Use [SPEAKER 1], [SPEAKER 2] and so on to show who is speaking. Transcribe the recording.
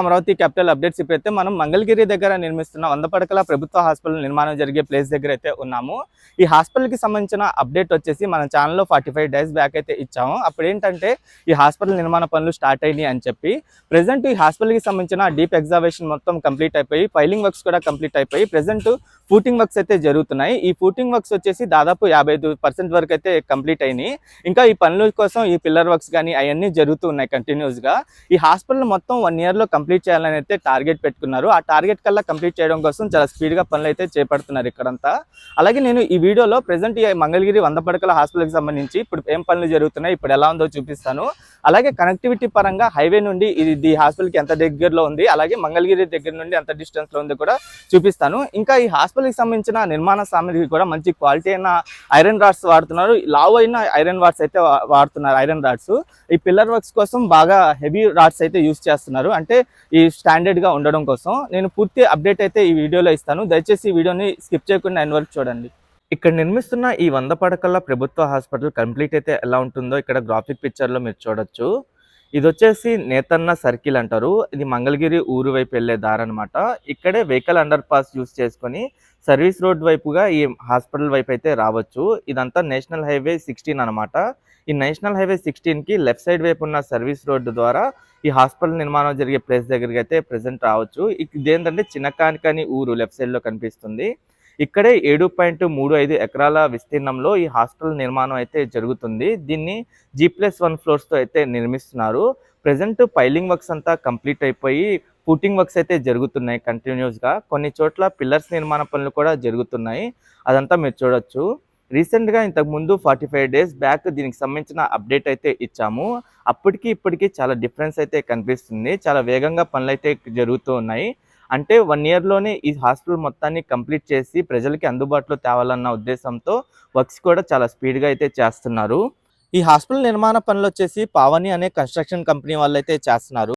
[SPEAKER 1] Amaravati capital updates ఇప్పుడైతే మనం మంగళగిరి దగ్గర నిర్మిస్తున్న వంద పడకల ప్రభుత్వ హాస్పిటల్ నిర్మాణం జరిగే ప్లేస్ దగ్గర అయితే ఉన్నాము. ఈ హాస్పిటల్కి సంబంధించిన అప్డేట్ వచ్చేసి మన ఛానల్లో ఫార్టీ ఫైవ్ డేస్ బ్యాక్ అయితే ఇచ్చాము. అప్పుడు ఏంటంటే ఈ హాస్పిటల్ నిర్మాణ పనులు స్టార్ట్ అయినాయి అని చెప్పి ప్రజెంట్ ఈ హాస్పిటల్కి సంబంధించిన డీప్ ఎగ్జావేషన్ మొత్తం కంప్లీట్ అయిపోయి ఫైలింగ్ వర్క్స్ కూడా కంప్లీట్ అయిపోయి ప్రజెంట్ ఫూటింగ్ వర్క్స్ అయితే జరుగుతున్నాయి. ఈ ఫూటింగ్ వర్క్స్ వచ్చేసి దాదాపు యాభై ఐదు పర్సెంట్ వరకు అయితే కంప్లీట్ అయినాయి. ఇంకా ఈ పనుల కోసం ఈ పిల్లర్ వర్క్స్ కానీ అవన్నీ జరుగుతూ ఉన్నాయి కంటిన్యూస్గా ఈ హాస్పిటల్ మొత్తం వన్ ఇయర్లో కంప్లీట్ చేయాలని అయితే టార్గెట్ పెట్టుకున్నారు. ఆ టార్గెట్ కల్లా కంప్లీట్ చేయడం కోసం చాలా స్పీడ్గా పనులు అయితే చేపడుతున్నారు ఇక్కడంతా. అలాగే నేను ఈ వీడియోలో ప్రజెంట్ ఈ మంగళగిరి వంద పడకల హాస్పిటల్కి సంబంధించి ఇప్పుడు ఏం పనులు జరుగుతున్నాయి ఇప్పుడు ఎలా ఉందో చూపిస్తాను. అలాగే కనెక్టివిటీ పరంగా హైవే నుండి ఇది ఈ హాస్పిటల్కి ఎంత దగ్గరలో ఉంది అలాగే మంగళగిరి దగ్గర నుండి ఎంత డిస్టెన్స్లో ఉంది కూడా చూపిస్తాను. ఇంకా ఈ హాస్పిటల్కి సంబంధించిన నిర్మాణ సామగ్రి కూడా మంచి క్వాలిటీ అయిన ఐరన్ రాడ్స్ వాడుతున్నారు. లావ్ అయిన ఐరన్ రాడ్స్ అయితే వాడుతున్నారు ఐరన్ రాడ్స్. ఈ పిల్లర్ వర్క్స్ కోసం బాగా హెవీ రాడ్స్ అయితే యూస్ చేస్తున్నారు. అంటే ఈ స్టాండర్డ్గా ఉండడం కోసం నేను పూర్తి అప్డేట్ అయితే ఈ వీడియోలో ఇస్తాను. దయచేసి ఈ వీడియోని స్కిప్ చేయకుండా ఎండ్ వరకు చూడండి. ఇక్కడ నిర్మిస్తున్న ఈ వంద పడకల ప్రభుత్వ హాస్పిటల్ కంప్లీట్ అయితే ఎలా ఉంటుందో ఇక్కడ గ్రాఫిక్ పిక్చర్లో మీరు చూడొచ్చు. ఇది వచ్చేసి నేతన్న సర్కిల్ అంటారు. ఇది మంగళగిరి ఊరు వైపు వెళ్ళే దారి అనమాట ఇక్కడే వెహికల్ అండర్ పాస్ యూస్ చేసుకొని సర్వీస్ రోడ్ వైపుగా ఈ హాస్పిటల్ వైపు అయితే రావచ్చు. ఇదంతా నేషనల్ హైవే సిక్స్టీన్ అనమాట ఈ నేషనల్ హైవే సిక్స్టీన్కి లెఫ్ట్ సైడ్ వైపు ఉన్న సర్వీస్ రోడ్డు ద్వారా ఈ హాస్పిటల్ నిర్మాణం జరిగే ప్లేస్ దగ్గరికి అయితే ప్రెసెంట్ రావచ్చు. ఇక్- ఇదేంటంటే చిన్నకానికని ఊరు లెఫ్ట్ సైడ్లో కనిపిస్తుంది. ఇక్కడే ఏడు పాయింట్ మూడు ఐదు ఎకరాల విస్తీర్ణంలో ఈ హాస్టల్ నిర్మాణం అయితే జరుగుతుంది. దీన్ని జీ ప్లస్ వన్ ఫ్లోర్స్తో అయితే నిర్మిస్తున్నారు. ప్రజెంట్ పైలింగ్ వర్క్స్ అంతా కంప్లీట్ అయిపోయి ఫూటింగ్ వర్క్స్ అయితే జరుగుతున్నాయి కంటిన్యూస్గా. కొన్ని చోట్ల పిల్లర్స్ నిర్మాణ పనులు కూడా జరుగుతున్నాయి. అదంతా మీరు చూడొచ్చు. రీసెంట్గా ఇంతకు ముందు ఫార్టీ ఫైవ్ డేస్ బ్యాక్ దీనికి సంబంధించిన అప్డేట్ అయితే ఇచ్చాము. అప్పటికి ఇప్పటికి చాలా డిఫరెన్స్ అయితే కనిపిస్తుంది. చాలా వేగంగా పనులు అయితే జరుగుతూ ఉన్నాయి. అంటే వన్ ఇయర్లోనే ఈ హాస్పిటల్ మొత్తాన్ని కంప్లీట్ చేసి ప్రజలకి అందుబాటులో తేవాలన్న ఉద్దేశంతో వర్క్స్ కూడా చాలా స్పీడ్గా అయితే చేస్తున్నారు. ఈ హాస్పిటల్ నిర్మాణ పనులు వచ్చేసి పావని అనే కన్స్ట్రక్షన్ కంపెనీ వాళ్ళు అయితే చేస్తున్నారు.